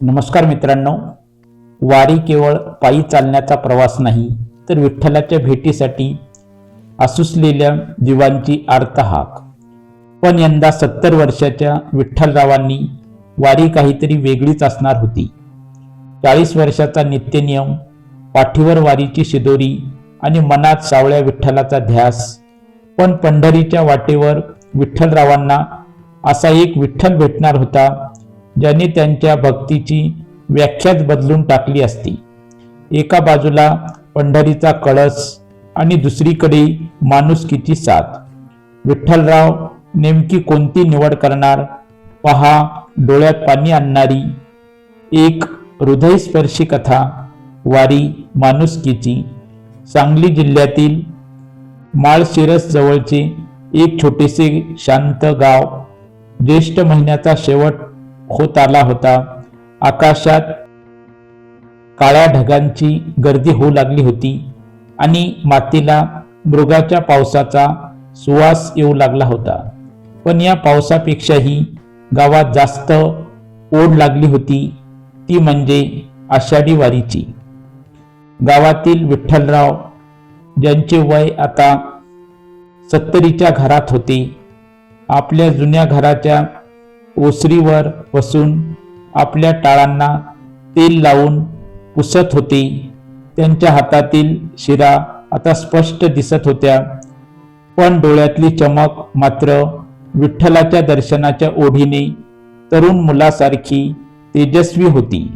नमस्कार मित्रांनो. वारी केवळ पायी चालण्याचा प्रवास नाही तर विठ्ठलाच्या भेटीसाठी आसुसलेल्या जीवांची आर्तहाक. पण यंदा सत्तर वर्षाच्या विठ्ठलरावांनी वारी काहीतरी वेगळीच असणार होती. चाळीस वर्षाचा नित्यनियम पाठीवर वारीची शिदोरी आणि मनात सावळ्या विठ्ठलाचा ध्यास. पण पंढरीच्या वाटेवर विठ्ठलरावांना असा एक विठ्ठल भेटणार होता ज्याने त्यांच्या भक्तीची व्याख्याच बदलून टाकली असती. एका बाजूला पंढरीचा कळस आणि दुसरीकडे माणुसकीची साथ विठ्ठलराव नेमकी कोणती निवड करणार? पहा डोळ्यात पाणी आणणारी एक हृदयस्पर्शी कथा. वारी माणुसकीची सांगली जिल्ह्यातील माळशिरस जवळचे एक छोटेसे शांत गाव. ज्येष्ठ महिन्याचा शेवट होत आला होता. आकाशात काळ्या ढगांची गर्दी होऊ लागली होती आणि मातीला मृगाच्या पावसाचा सुवास येऊ लागला होता. पण या पावसापेक्षाही गावात जास्त ओढ लागली होती ती म्हणजे आषाढी वारीची. गावातील विठ्ठलराव ज्यांचे वय आता सत्तरीच्या घरात होते आपल्या जुन्या घराच्या ओसरीवर बसून आपल्या टाळांना तेल लावून पुसत होते. त्यांच्या हातातील शिरा आता स्पष्ट दिसत होत्या. पण डोळ्यातली चमक मात्र विठ्ठलाच्या दर्शनाच्या ओढीने तरुण मुलासारखी तेजस्वी होती.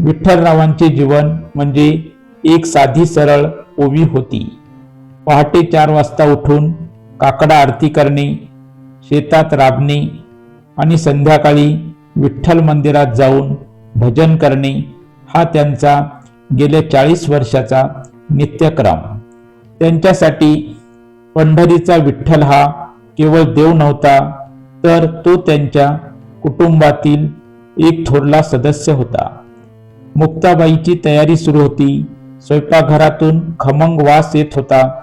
विठ्ठलरावांचे जीवन म्हणजे एक साधी सरळ ओवी होती. पहाटे चार वाजता उठून काकडा आरती करणे शेतात राबणे आणि संध्याकाळी विठ्ठल मंदिरात जाऊन भजन करणे हा त्यांचा गेल्या चाळीस वर्षाचा नित्यक्रम. त्यांच्यासाठी पंढरीचा विठ्ठल हा केवळ देव नव्हता तर तो त्यांच्या कुटुंबातील एक थोरला सदस्य होता. मुक्ताबाईची तयारी सुरू होती. स्वयंपाकघरातून खमंग वास येत होता.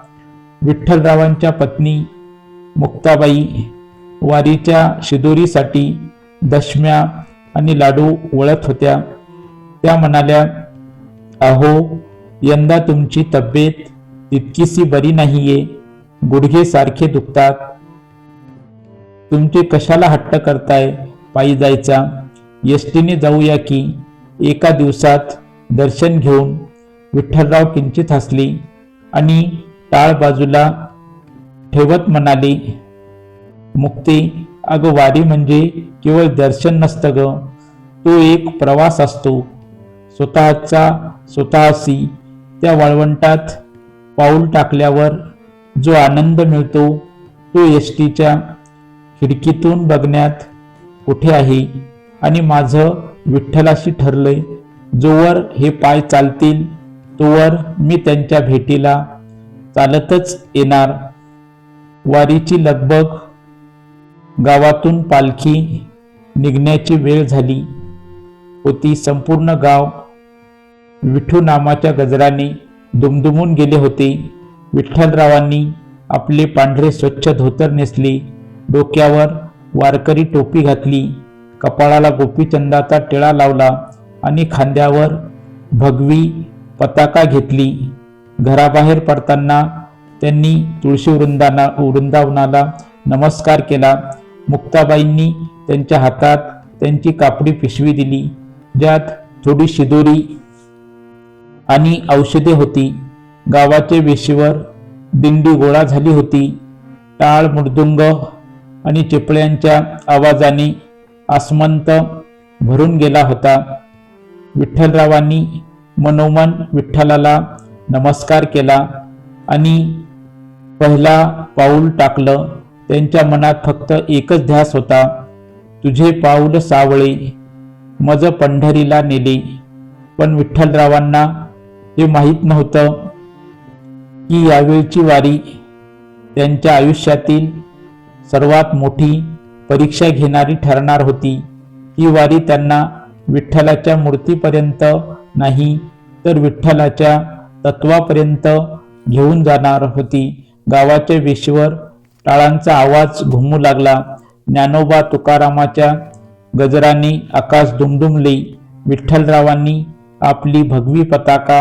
विठ्ठलरावांच्या पत्नी मुक्ताबाई वारीच्या शिदोरीसाठी दशम्या आणि लाडू वळत होत्या. त्या म्हणाल्या अहो यंदा तुमची तब्येत तितकीशी बरी नाहीये. गुडघे सारखे दुखतात. तुमचे कशाला हट्ट करताय? पायी जायचा. एसटीने जाऊया की एका दिवसात दर्शन घेऊन विठ्ठलराव किंचित हसली आणि टाळ बाजूला ठेवत म्हणाली मुक्ती. अगं वारी म्हणजे केवळ दर्शन नसतं ग. तो एक प्रवास असतो. स्वतःचा स्वतःशी. त्या वाळवंटात पाऊल टाकल्यावर जो आनंद मिळतो तो एस टीच्या खिडकीतून बघण्यात कुठे आहे? आणि माझं विठ्ठलाशी ठरलंय जोवर हे पाय चालतील तोवर मी त्यांच्या भेटीला चालतच येणार. वारीची लगबग गावातून पालखी निघण्याची वेळ झाली. होती संपूर्ण गाव विठू नामाच्या गजराने दुमदुमून गेले होते. विठ्ठलरावांनी आपले पांढरे स्वच्छ धोतर नेसले. डोक्यावर वारकरी टोपी घातली. कपाळाला गोपीचंदाचा टिळा लावला आणि खांद्यावर भगवी पताका घेतली. घराबाहेर पडताना त्यांनी तुळशी वृंदाना वृंदावनाला नमस्कार केला. मुक्ताबाईंनी त्यांच्या हातात त्यांची कापडी पिशवी दिली ज्यात थोडी शिदोरी आणि औषधे होती. गावाचे वेशीवर दिंडी गोळा झाली होती. टाळ मृदुंग आणि चिपळ्यांच्या आवाजाने आसमंत भरून गेला होता. विठ्ठलरावांनी मनोमन विठ्ठलाला नमस्कार केला आणि पहिला पाऊल टाकलं. त्यांच्या मनात फक्त एकच ध्यास होता. तुझे पाऊल सावळे मज पंढरीला नेले. पण विठ्ठलरावांना हे माहीत नव्हतं की यावेळची वारी त्यांच्या आयुष्यातील सर्वात मोठी परीक्षा घेणारी ठरणार होती. ही वारी त्यांना विठ्ठलाच्या मूर्तीपर्यंत नाही तर विठ्ठलाच्या तत्वापर्यंत घेऊन जाणार होती. गावाच्या विश्वर टाळांचा आवाज घुमू लागला. ज्ञानोबा तुकारामाच्या गजरांनी आकाश दुमदुमले. विठ्ठलरावांनी आपली भगवी पताका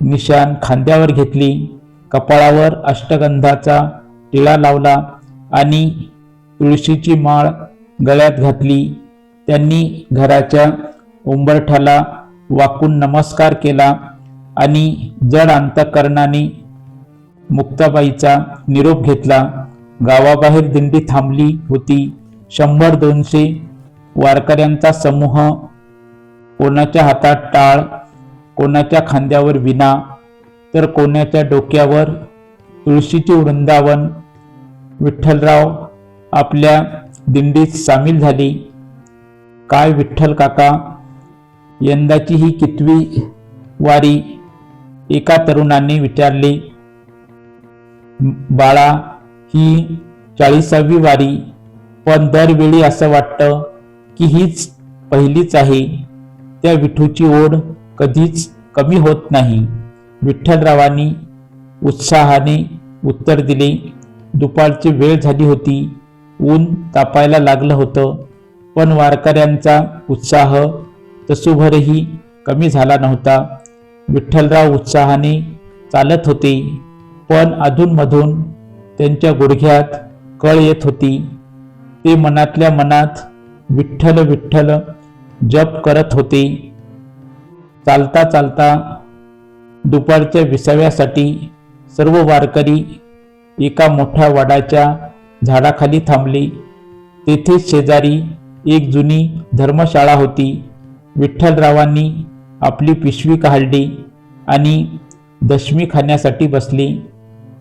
निशान खांद्यावर घेतली. कपाळावर अष्टगंधाचा टिळा लावला आणि तुळशीची माळ गळ्यात घातली. त्यांनी घराच्या उंबरठाला वाकून नमस्कार केला आणि जड अंतकरणाने मुक्ताबाईचा निरोप घेतला. गावाबाहेर दिंडी थांबली होती. शंभर दोनशे वारकऱ्यांचा समूह कोणाच्या हातात टाळ कोणाच्या खांद्यावर विना तर कोणाच्या डोक्यावर तुळशीचे वृंदावन. विठ्ठलराव आपल्या दिंडीत सामील झाले. काय विठ्ठल काका यंदाची ही कितवी वारी? एका तरुणाने विचारले. बाळा ही चाळीसावी वारी पण दरवेळी असं वाटतं की हीच पहिलीच आहे. त्या विठूची ओढ कधीच कमी होत नाही. विठ्ठलरावांनी उत्साहाने उत्तर दिले. दुपारची वेळ झाली होती. ऊन तापायला लागलं होतं. पण वारकऱ्यांचा उत्साह तसूभरही कमी झाला नव्हता. विठ्ठलराव उत्साहाने चालत होते. पण अधूनमधून त्यांच्या गुडघ्यात कळ येत होती. ते मनातल्या मनात विठ्ठल विठ्ठल जप करत होते. चालता चालता दुपारच्या विसाव्यासाठी सर्व वारकरी एका मोठ्या वडाच्या झाडाखाली थांबले. तेथेच शेजारी एक जुनी धर्मशाळा होती. विठ्ठलरावांनी आपली पिशवी काढली आणि दशमी खाण्यासाठी बसली.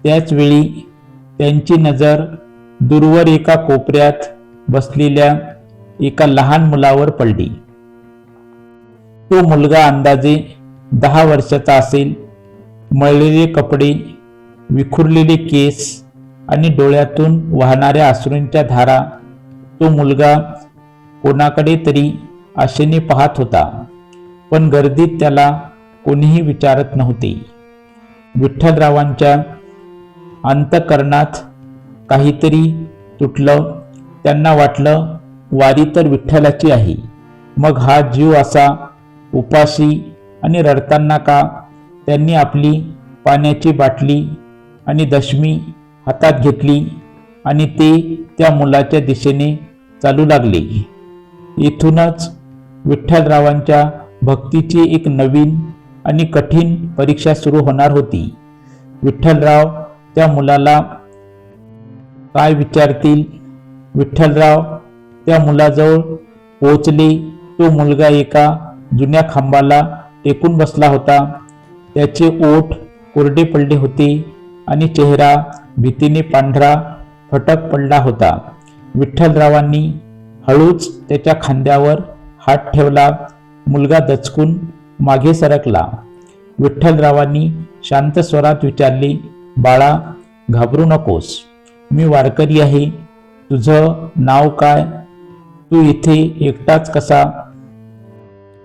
त्याचवेळी त्यांची नजर दूरवर एका कोपऱ्यात बसलेल्या एका लहान मुलावर पडली. तो मुलगा अंदाजे दहा वर्षाचा असेल. मळलेले कपडे विखुरलेले केस आणि डोळ्यातून वाहणाऱ्या अश्रूंच्या धारा तो मुलगा कोणाकडे तरी आशेने पाहत होता. पण गर्दीत त्याला कोणीही विचारत नव्हते. विठ्ठलरावांच्या अंतकरणात काहीतरी तुटलं त्यांना वाटलं वारी तर विठ्ठलाची आहे. मग हा जीव असा उपाशी आणि रडताना का? त्यांनी आपली पाण्याची बाटली आणि दशमी हातात घेतली आणि ते त्या मुलाच्या दिशेने चालू लागले. इथूनच विठ्ठलरावांच्या भक्तीची एक नवीन आणि कठीण परीक्षा सुरू होणार होती. विठ्ठलराव त्या मुलाला काय विचारतील? विठ्ठलराव त्या मुलाजवळ पोचले तो मुलगा एका जुन्या खांबाला टेकून बसला होता. त्याचे ओठ कोरडे पडले होते आणि चेहरा भीतीने पांढरा फटक पडला होता. विठ्ठलरावांनी हळूच त्याच्या खांद्यावर हात ठेवला. मुलगा दचकून मागे सरकला. विठ्ठलरावांनी शांत स्वरात विचारले बाळा घाबरू नकोस. मी वारकरी आहे. तुझं नाव काय? तू इथे एकटाच कसा?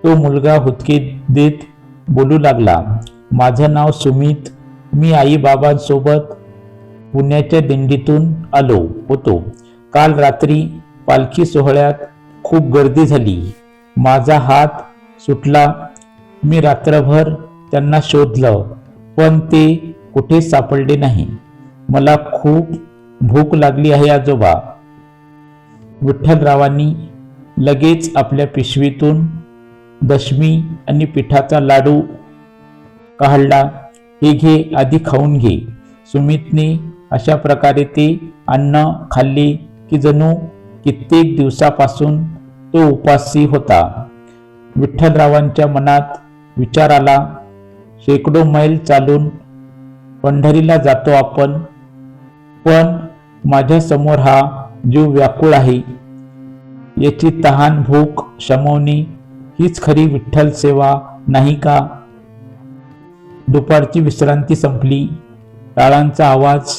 तो मुलगा हुतके देत बोलू लागला माझं नाव सुमित. मी आई बाबांसोबत पुण्याच्या दिंडीतून आलो होतो. काल रात्री पालखी सोहळ्यात खूप गर्दी झाली. माझा हात सुटला. मी रात्रभर त्यांना शोधलं पण ते कुठे सापडले नाही. मला खूप भूक लागली आहे आजोबा. विठ्ठलरावांनी लगेच आपल्या पिशवीतून दशमी आणि पिठाचा लाडू काढला. हे घे आधी खाऊन घे. सुमितने अशा प्रकारे ते अन्न खाल्ले की जणू कित्येक दिवसापासून तो उपासी होता. विठ्ठलरावांच्या मनात विचार आला. शेकडो मैल चालून पंढरीला जातो आपण. पण माझ्यासमोर हा जीव व्याकुळ आहे. याची तहान भूक शमवणी हीच खरी विठ्ठल सेवा नाही का? दुपारची विश्रांती संपली. टाळांचा आवाज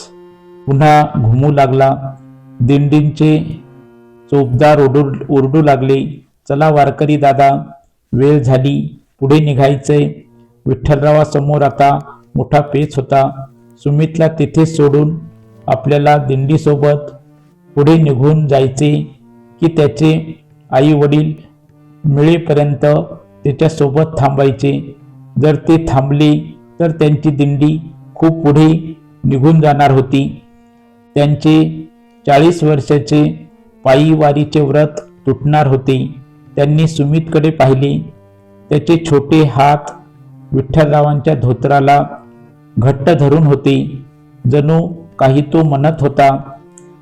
पुन्हा घुमू लागला. दिंडींचे चोपदार ओरडू ओरडू लागले. चला वारकरी दादा वेळ झाली. पुढे निघायचे विठ्ठलरावासमोर आता मोठा पेच होता. सुमितला तिथे सोडून आपल्याला दिंडीसोबत पुढे निघून जायचे की त्याचे आई वडील मिळेपर्यंत त्याच्यासोबत थांबायचे. जर ते थांबले तर त्यांची दिंडी खूप पुढे निघून जाणार होती. त्यांचे चाळीस वर्षाचे पायीवारीचे व्रत तुटणार होते. त्यांनी सुमितकडे पाहिले. त्याचे छोटे हात विठ्ठलरावांच्या धोत्राला घट्ट धरून होते. जणू काही तो म्हणत होता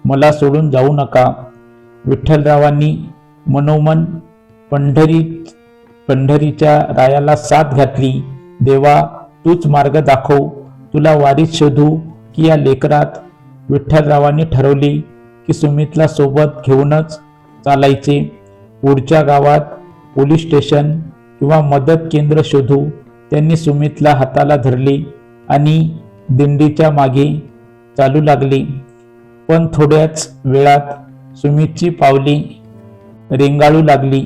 मला सोडून जाऊ नका. विठ्ठलरावांनी मनोमन पंढरी पंढरीच्या रायाला साथ घातली. देवा तूच मार्ग दाखव. तुला वारीत शोधू की या लेकरात विठ्ठलरावांनी ठरवले की सुमितला सोबत घेऊनच चालायचे. पुढच्या गावात पोलीस स्टेशन किंवा मदत केंद्र शोधू. त्यांनी सुमितला हाताला धरले. आणि दिंडीच्या मागे चालू लागले. पण थोड्याच वेळात सुमितची पावले रेंगाळू लागली.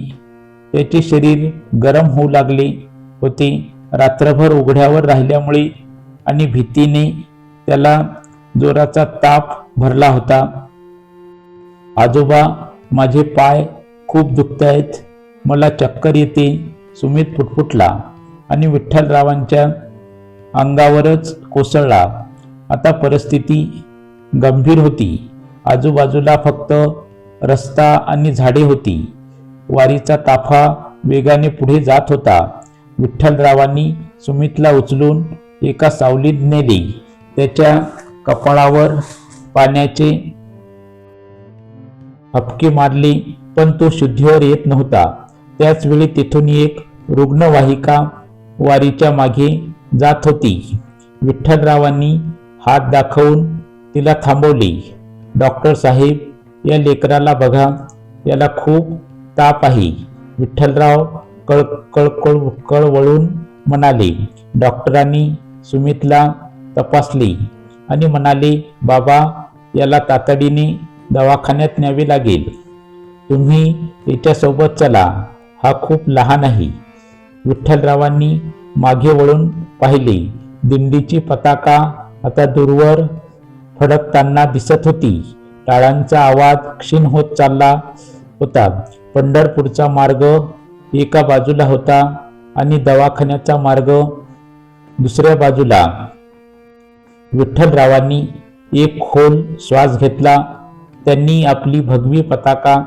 त्याचे शरीर गरम होऊ लागले होते. रात्रभर उघड्यावर राहिल्यामुळे आणि भीतीने त्याला जोराचा ताप भरला होता. आजोबा माझे पाय खूप दुखत आहेत मला चक्कर येते. सुमित फुटफुटला आणि विठ्ठलरावांच्या अंगावरच कोसळला. आता परिस्थिती गंभीर होती. आजूबाजूला फक्त रस्ता आणि झाडे होती. वारीचा ताफा वेगाने पुढे जात होता. विठ्ठलरावांनी सुमितला उचलून एका सावलीत नेले. त्याच्या कपाळावर पाण्याचे हपके मारले पण तो शुद्धीवर येत नव्हता. त्याचवेळी तिथून एक रुग्णवाहिका वारीच्या मागे जात होती. विठ्ठलरावांनी हात दाखवून तिला थांबवली. डॉक्टर साहेब या लेकराला बघा. याला खूप ताप आहे. विठ्ठलराव कळ कळकळ कळवळून म्हणाले डॉक्टरांनी सुमितला तपासली आणि म्हणाले बाबा याला तातडीने दवाखान्यात न्यावे लागेल. तुम्ही याच्यासोबत चला. हा खूप लहान आहे विठ्ठलरावांनी मागे वळून पाहिले. दिंडीची पताका आता दूरवर फडकताना दिसत होती. टाळांचा आवाज क्षीण होत चालला होता. पंढरपूरचा मार्ग एका बाजूला होता आणि दवाखान्याचा मार्ग दुसऱ्या बाजूला. विठ्ठलरावांनी एक खोल श्वास घेतला. त्यांनी आपली भगवी पताका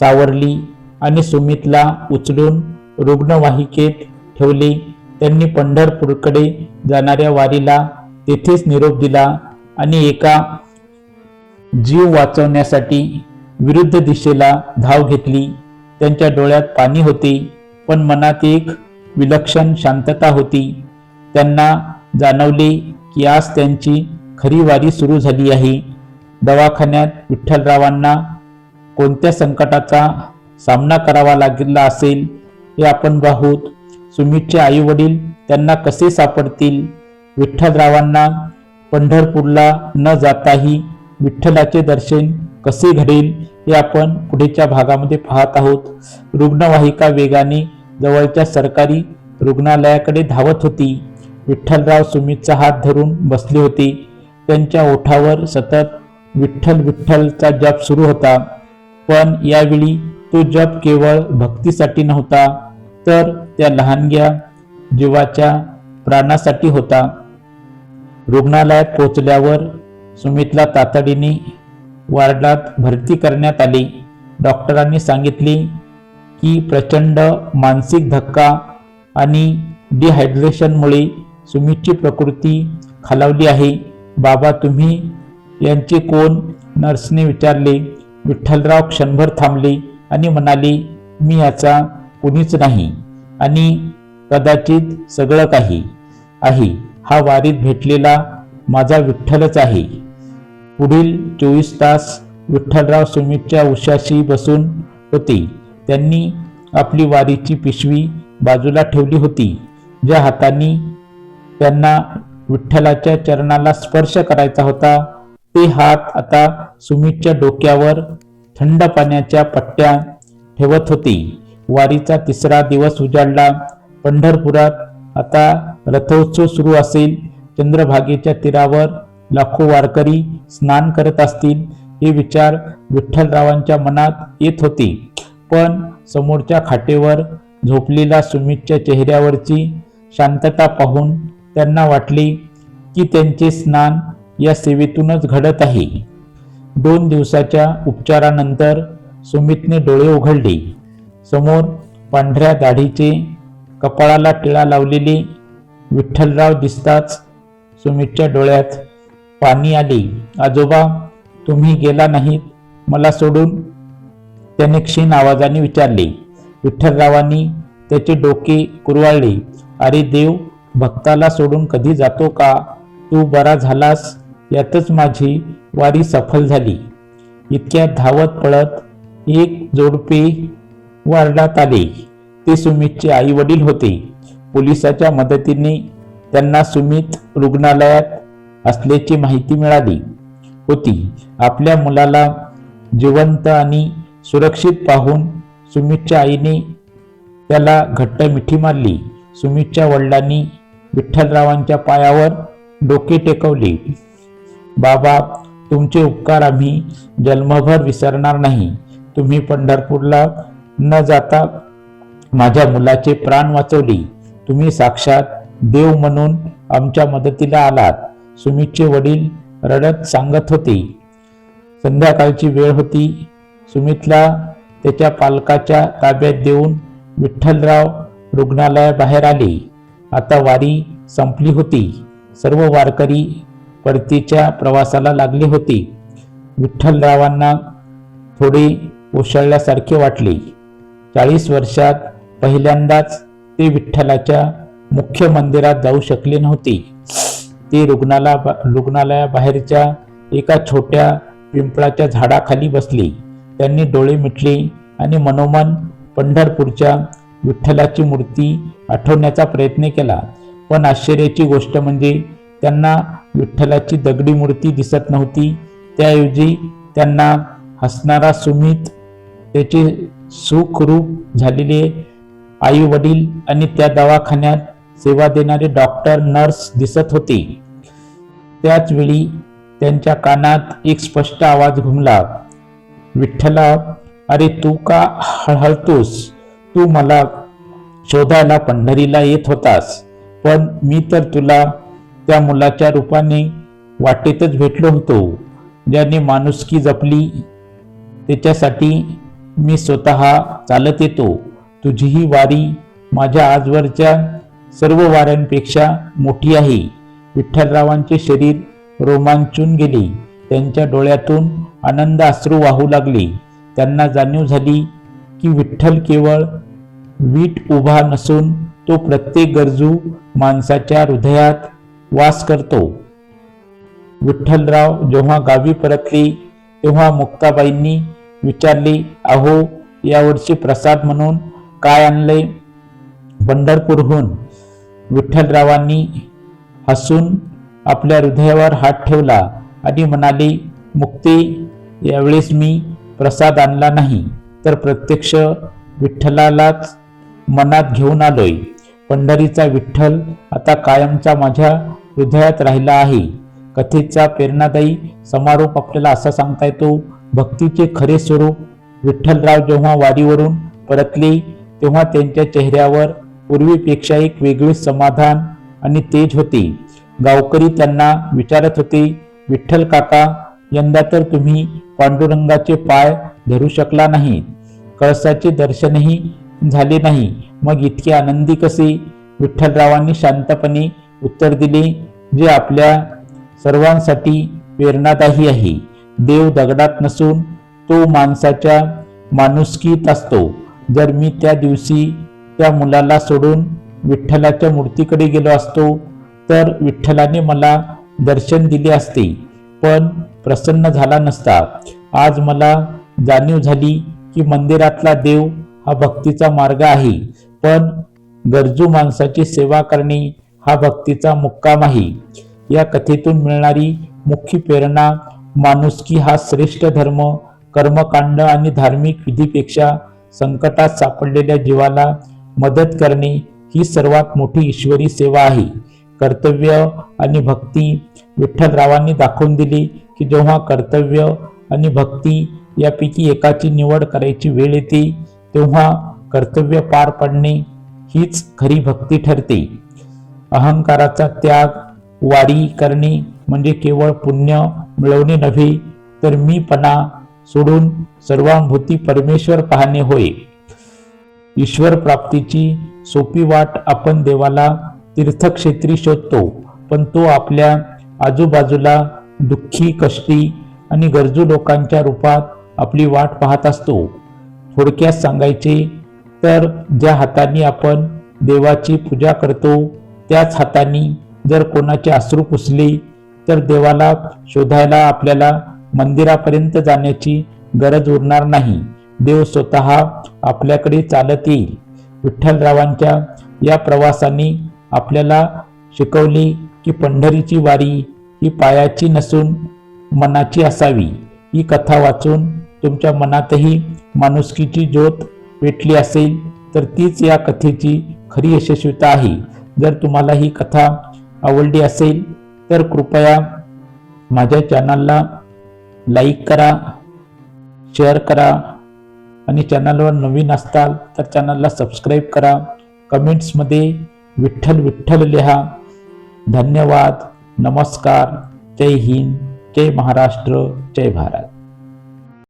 सावरली आणि सुमितला उचलून रुग्णवाहिकेत ठेवले. त्यांनी पंढरपूरकडे जाणाऱ्या वारीला तेथेच निरोप दिला आणि एका जीव वाचवण्यासाठी विरुद्ध दिशेला धाव घेतली. त्यांच्या डोळ्यात पाणी होते पण मनात एक विलक्षण शांतता होती. त्यांना जाणवले की आज त्यांची खरी वारी सुरू झाली आहे. दवाखान्यात विठ्ठलरावांना कोणत्या संकटाचा सामना करावा लागला असेल हे आपण पाहूत सुमितचे आई वडील त्यांना कसे सापडतील? विठ्ठलरावांना पंढरपूरला न जाताही विठ्ठलाचे दर्शन कसे घडेल हे आपण पुढेच्या भागामध्ये पाहत आहोत. रुग्णवाहिका वेगाने जवळच्या सरकारी रुग्णालयाकडे धावत होती. विठ्ठलराव सुमितचा हात धरून बसले होते. त्यांच्या ओठावर सतत विठ्ठल विठ्ठलचा जप सुरू होता. पण यावेळी तो जप केवळ भक्तीसाठी नव्हता तर त्या लहानग्या जीवाच्या प्राणासाठी होता. रुग्णालयात पोचल्यावर सुमितला तातडीने वार्डात भरती करण्यात आले. डॉक्टरांनी सांगितले की प्रचंड मानसिक धक्का आणि डिहायड्रेशनमुळे सुमितची प्रकृती खालावली आहे. बाबा तुम्ही यांचे कोण? नर्सने विचारले. विठ्ठलराव क्षणभर थांबले आणि म्हणाले मी याचा कुणीच नाही. आणि कदाचित सगळं काही. आहे हा वारीत भेटलेला माझा विठ्ठलच आहे. पुढील चोवीस तास विठ्ठलराव सुमितच्या उशाशी बसून होते. त्यांनी आपली वारीची पिशवी बाजूला ठेवली होती ज्या हातांनी त्यांना विठ्ठलाच्या चरणाला स्पर्श करायचा होता. ते हात आता सुमितच्या डोक्यावर थंड पाण्याच्या पट्ट्या ठेवत होते. वारीचा तिसरा दिवस उजाडला. पंढरपुरात आता रथोत्सव सुरू असेल. चंद्रभागेच्या तीरावर लाखो वारकरी स्नान करत असतील हे विचार विठ्ठलरावांच्या मनात येत होते. पण समोरच्या खाटेवर झोपलेला सुमितच्या चेहऱ्यावरची शांतता पाहून त्यांना वाटले की त्यांचे स्नान या सेवेतूनच घडत आहे. दोन दिवसाच्या उपचारानंतर सुमितने डोळे उघडले. समोर पांढऱ्या दाढीचे कपाळाला टिळा लावलेले विठ्ठलराव दिसताच सुमितच्या डोळ्यात पाणी आले. आजोबा तुम्ही गेला नाहीत मला सोडून त्याने क्षीण आवाजाने विचारले. विठ्ठलरावांनी त्याचे डोके कुरवाळले. अरे देव भक्ताला सोडून कधी जातो का? तू बरा झालास यातच माझी वारी सफल झाली. इतक्या धावत पळत एक जोडपे वार्डात आले. ते सुमितचे आई वडील होते. पोलिसाच्या मदतीने त्यांना सुमित रुग्णालयात असल्याची माहिती मिळाली. होती. आपल्या मुलाला जिवंत आणि सुरक्षित पाहून सुमितच्या आईने त्याला घट्ट मिठी मारली. सुमितच्या वडिलांनी विठ्ठलरावांच्या पायावर डोके टेकवले. बाबा तुमचे उपकार आम्ही जन्मभर विसरणार नाही. तुम्ही पंढरपूरला न जाता माझ्या मुलाचे प्राण वाचवले. तुम्ही साक्षात देव म्हणून आमच्या मदतीला आलात. सुमितचे वडील रडत सांगत होते. संध्याकाळची वेळ होती. सुमितला त्याच्या पालकाच्या ताब्यात देऊन विठ्ठलराव रुग्णालयाबाहेर आले. आता वारी संपली होती. सर्व वारकरी परतीच्या प्रवासाला लागले होते. विठ्ठलरावांना थोडे ओशाळल्यासारखे वाटले. चाळीस वर्षात पहिल्यांदाच ते विठ्ठलाच्या मुख्य मंदिरात जाऊ शकले नव्हते. ते रुग्णाला रुग्णालयाबाहेरच्या एका छोट्या पिंपळाच्या झाडाखाली बसली. त्यांनी डोळे मिटले आणि मनोमन पंढरपूरच्या विठ्ठलाची मूर्ती आठवण्याचा प्रयत्न केला. पण आश्चर्याची गोष्ट म्हणजे त्यांना विठ्ठलाची दगडी मूर्ती दिसत नव्हती. त्याऐवजी त्यांना हसणारा सुमित त्याचे सुखरूप झालेले आई वडील आणि त्या दवाखान्यात सेवा देणारे डॉक्टर नर्स दिसत होते. त्याच वेळी त्यांच्या कानात एक स्पष्ट आवाज घुमला. विठ्ठला अरे तू का हळहळतोस? तू मला शोधायला पंढरीला येत होतास. पण मी तर तुला त्या मुलाच्या रूपाने वाटेतच भेटलो होतो. ज्याने माणुसकी जपली त्याच्यासाठी मी स्वतः चालत येतो. तुझी ही वारी माझ्या आजवरच्या सर्व वाऱ्यांपेक्षा मोठी आहे. विठ्ठलरावांचे शरीर रोमांचून गेले. त्यांच्या डोळ्यातून आनंद अश्रू वाहू लागले. त्यांना जाणीव झाली की विठ्ठल केवळ वीट उभा नसून तो प्रत्येक गरजू माणसाच्या हृदयात वास करतो. विठ्ठलराव जेव्हा गावी परतले तेव्हा मुक्ताबाईंनी विचारले अहो यावर्षी प्रसाद म्हणून काय आणले पंढरपूरहून विठ्ठलरावांनी हसून आपल्या हृदयावर हात ठेवला आणि म्हणाले मुक्ते यावेळेस मी प्रसाद आणला नाही तर प्रत्यक्ष विठ्ठलालाच मनात घेऊन आलोय. पंढरीचा विठ्ठल आता कायमचा माझ्या हृदयात राहिला आहे. कथेचा प्रेरणादायी समारोप आपल्याला असा सांगता येतो भक्तीचे खरे स्वरूप विठ्ठलराव जेव्हा वारीवरून परतले तेव्हा त्यांच्या चेहऱ्यावर पूर्वीपेक्षा एक वेगळे समाधान आणि तेज होते. गावकरी त्यांना विचारत होते विठ्ठल काका यंदा तर तुम्ही पांडुरंगाचे पाय धरू शकला नाही. कळसाचे दर्शनही झाले नाही. मग इतके आनंदी कसे? विठ्ठलरावांनी शांतपणे उत्तर दिले जे आपल्या सर्वांसाठी प्रेरणादायी आहे. देव दगडात नसून तो माणसाच्या माणुसकीत असतो. जर मी त्या दिवशी त्या मुलाला सोडून विठ्ठलाच्या मूर्तीकडे गेलो असतो तर विठ्ठलाने मला दर्शन दिले असते पण प्रसन्न झाला नसता. आज मला जाणीव झाली की मंदिरातला देव हा भक्तीचा मार्ग आहे पण गरजू माणसाची सेवा करणे हा भक्तीचा मुक्काम आहे. या कथेतून मिळणारी मुख्य प्रेरणा माणुसकी हा श्रेष्ठ धर्म कर्मकांड आणि धार्मिक विधीपेक्षा संकटात सापडलेल्या जीवाला मदत करणे ही सर्वात मोठी ईश्वरी सेवा आहे. कर्तव्य आणि भक्ती विठ्ठलरावांनी दाखवून दिली की जेव्हा कर्तव्य आणि भक्ती यापैकी एकाची निवड करायची वेळ येते तेव्हा कर्तव्य पार पडणे हीच खरी भक्ती ठरते. अहंकाराचा त्याग वारी करणे म्हणजे केवळ पुण्य मिळवणे नव्हे तर मीपणा सोडून सर्वांभूती परमेश्वर पाहणे होय. ईश्वर प्राप्तीची सोपी वाट आपण देवाला तीर्थक्षेत्री शोधतो पण तो आपल्या आजूबाजूला दुःखी कष्टी आणि गरजू लोकांच्या रूपात आपली वाट पाहत असतो. थोडक्यात सांगायचे तर ज्या हातांनी आपण देवाची पूजा करतो त्याच हातांनी जर कोणाचे अश्रू पुसली तर देवाला शोधायला आपल्याला मंदिरापर्यंत जाण्याची गरज उरणार नाही. देव स्वतः आपल्याकडे चालत येईल. विठ्ठलरावांच्या या प्रवासाने आपल्याला शिकवले की पंढरीची वारी ही पायाची नसून मनाची असावी. ही कथा वाचून तुमच्या मनातही माणुसकीची ज्योत पेटली असेल तर तीच या कथेची खरी यशस्वीता आहे. जर तुम्हाला ही कथा आवडली असेल तर कृपया माझ्या चॅनलला लाईक करा शेअर करा आणि चॅनलवर नवीन असताल तर चॅनलला सबस्क्राईब करा. कमेंट्समध्ये विठ्ठल विठ्ठल लिहा. धन्यवाद. नमस्कार. जय हिंद. जय महाराष्ट्र. जय भारत.